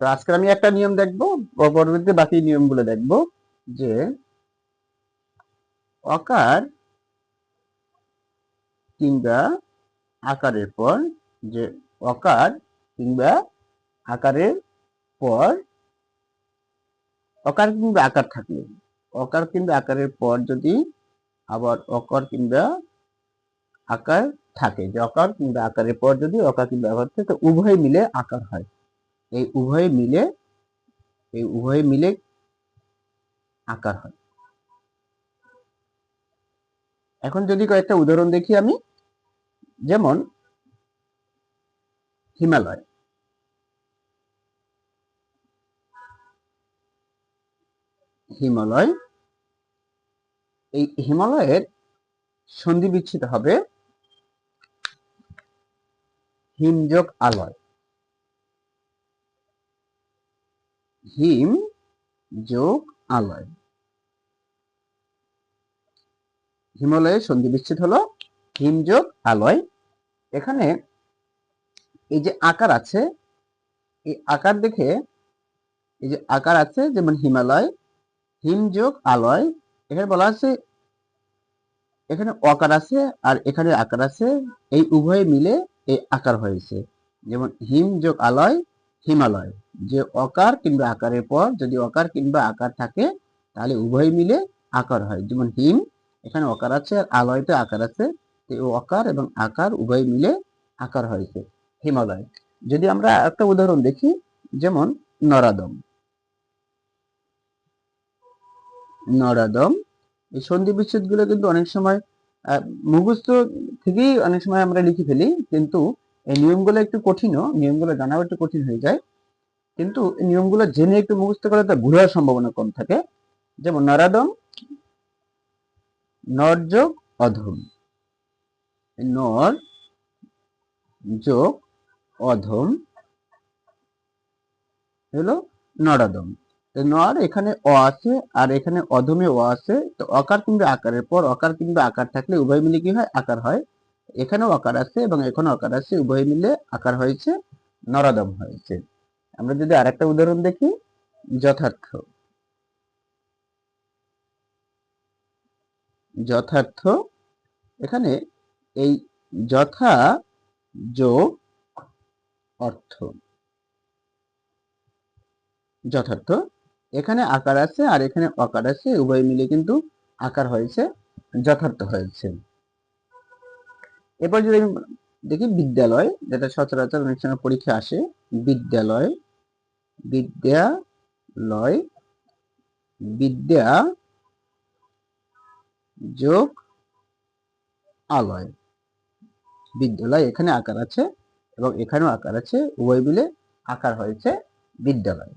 তো আজকে আমি একটা নিয়ম দেখব পরবর্তীতে বাকি নিয়মগুলো দেখব যে অকার কিংবা আকারের পর যে অকার কিংবা আকারের পর, অকার কিংবা আকার থাকলে, অকার কিংবা আকারের পর যদি আবার অকার কিংবা আকার থাকে, যে অকার কিংবা আকারের পর যদি অকার কিংবা আকার থাকে উভয় মিলে আকার হয়। এই উভয় মিলে, এই উভয় মিলে আকার হয়। এখন যদি কয়েকটা উদাহরণ দেখি আমি, যেমন হিমালয়। হিমালয়, এই হিমালয়ের সন্ধি বিচ্ছিত হবে হিমযোগ আলয়। হিম যোগ আলয়। হিমালয়ের সন্ধি বিচ্ছেদ হলো হিমযোগ আলয়। এখানে এই যে আকার আছে, এই আকার দেখে, এই যে আকার আছে, যেমন হিমালয় হিমযোগ আলয়, এখানে বলা আছে, এখানে অকার আছে আর এখানে আকার আছে, এই উভয় মিলে এই আকার হয়েছে। যেমন হিম যোগ আলয়, হিমালয়। যে অকার কিংবা আকারের পর যদি অকার কিংবা আকার থাকে, তাহলে উভয় মিলে আকার হয়। যেমন হিম, এখানে অকার আছে আর আলয়তে আকার আছে। অকার এবং আকার উভয় মিলে আকার হয়েছে, হিমালয়। যদি আমরা একটা উদাহরণ দেখি, যেমন নরাদম। নরাদম, এই সন্ধি বিচ্ছেদগুলো কিন্তু অনেক সময় মুখস্থ থেকেই অনেক সময় আমরা লিখে ফেলি, কিন্তু এই নিয়মগুলো একটু কঠিনও, নিয়মগুলো জানাও একটু কঠিন হয়ে যায়। কিন্তু নিয়মগুলো জেনে একটু মুখস্থ করলে তার ভুল হওয়ার সম্ভাবনা কম থাকে। যেমন নরাদম, নর যোগ, অধম। নর যোগ, অধম হলো নরাদম। নর এখানে অ আছে আর এখানে অধমে অ আছে। তো অকার কিংবা আকারের পর অকার কিংবা আকার থাকলে উভয় মিলে কি হয়? আকার হয়। এখানেও আকার আছে এবং এখানেও আকার আছে। উভয় মিলে আকার হয়েছে, নরাদম হয়েছে। আমরা যদি আরেকটা উদাহরণ দেখি, যথার্থ। যথার্থ, এখানে এই যথা যোগ অর্থ। যথার্থ, এখানে আকার আছে আর এখানে অকার আছে, উভয় মিলে কিন্তু আকার হয়েছে, যথার্থ হয়েছে। এরপর যদি দেখি বিদ্যালয়, যেটা সচরাচর অনেক সময় পরীক্ষা আসে, বিদ্যালয়। বিদ্যালয় বিদ্যা যোগ আলয়। বিদ্যালয় এখানে আকার আছে এবং এখানেও আকার আছে, উভয় মিলে আকার হয়েছে বিদ্যালয়।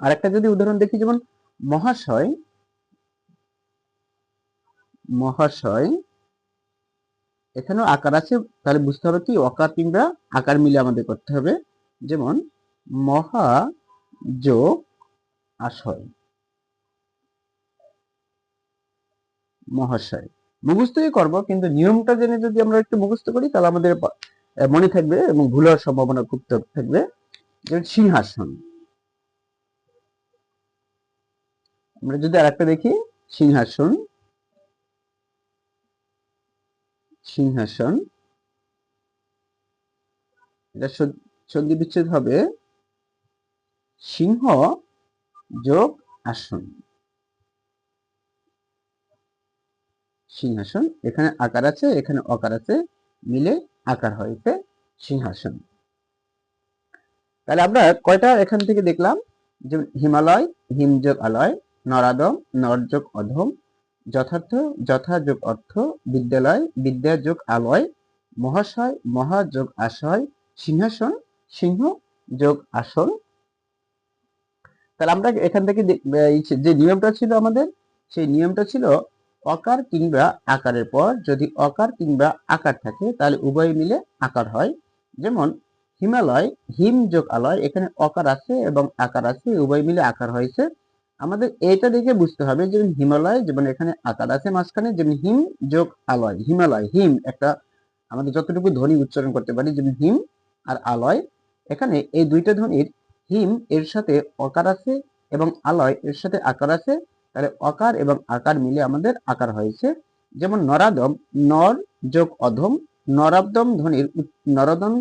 আরেকটা যদি উদাহরণ দেখি, যেমন মহাশয় মহাশয়, এখানেও আকার আছে, তাহলে বুঝতে হবে কি, অকার কিংবা আকার মিলে আমাদের করতে হবে। যেমন মহা যোগ আশয় মহাশয়। মুখস্থই করব, কিন্তু নিয়মটা জেনে যদি আমরা একটু মুখস্থ করি, তাহলে আমাদের মনে থাকবে এবং ভুল হওয়ার সম্ভাবনা খুব থাকবে। সিংহাসন। আমরা যদি আরেকটা দেখি, সিংহাসন। সিংহাসন। এটা সন- সন্ধি বিচ্ছেদ হবে। সিংহ যোগ আসন। সিংহাসন, এখানে আকার আছে, এখানে অকার আছে, মিলে আকার হয়েছে সিংহাসন। তাহলে আমরা কয়টা এখান থেকে দেখলাম? যে হিমালয়, হিমযোগ আলয়, নরাদম, নরযোগ অধম, যথার্থ, যথাযোগ অর্থ, বিদ্যালয় বিদ্যা যোগ আলয়, মহাশয়, মহাযোগ আশয়, সিংহাসন, সিংহ যোগ আসন তাহলে আমরা এখান থেকে যে নিয়মটা ছিল আমাদের, সেই নিয়মটা ছিল অকার কিংবা আকারের পর। যদি অকার কিংবা আকার থাকে, তাহলে উভয় মিলে আকার হয়। যেমন হিমালয়, হিম যোগ আলয়, এখানে অকার আছে এবং আকার আছে, উভয় মিলে আকার হয়েছে। আমাদের এটা দেখে বুঝতে হবে যে হিমালয়, যেমন এখানে আকার আছে মাঝখানে, যেমন হিম যোগ আলয়, হিমালয়, হিম একটা আমাদের যতটুকু ধ্বনি উচ্চারণ করতে পারি, যেমন হিম আর আলয়। এখানে এই দুইটা ধ্বনির হিম এর সাথে অকার আছে এবং আলয় এর সাথে আকার আছে, তাহলে অকার এবং আকার মিলে আমাদের আকার হয়েছে। যেমন নরাদম, নর যোগ অধম, নরাবদম ধ্বনির নরদম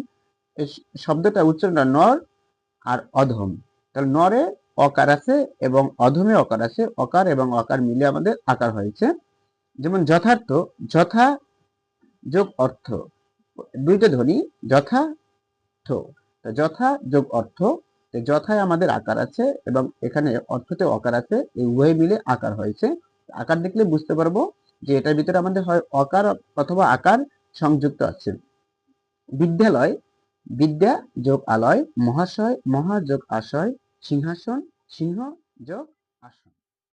শব্দটা উচ্চারণটা নর আর অধম। তাহলে নরে অকার আছে এবং অধমে অকার আছে, অকার এবং অকার মিলে আমাদের আকার হয়েছে। যেমন যথার্থ, যথা যোগ অর্থ, দুইটা ধ্বনি তা যথা যোগ অর্থ যথায় আমাদের আকার আছে এবং এখানে অর্থতে অকার আছে, এই উভয় মিলে আকার হয়েছে। আকার দেখলে বুঝতে পারব যে এটার ভিতরে আমাদের হয় অকার অথবা আকার সংযুক্ত আছে। বিদ্যালয়, বিদ্যা যোগ আলয়, মহাশয় মহা যোগ আশয়, সিংহাসন, সিংহ যোগ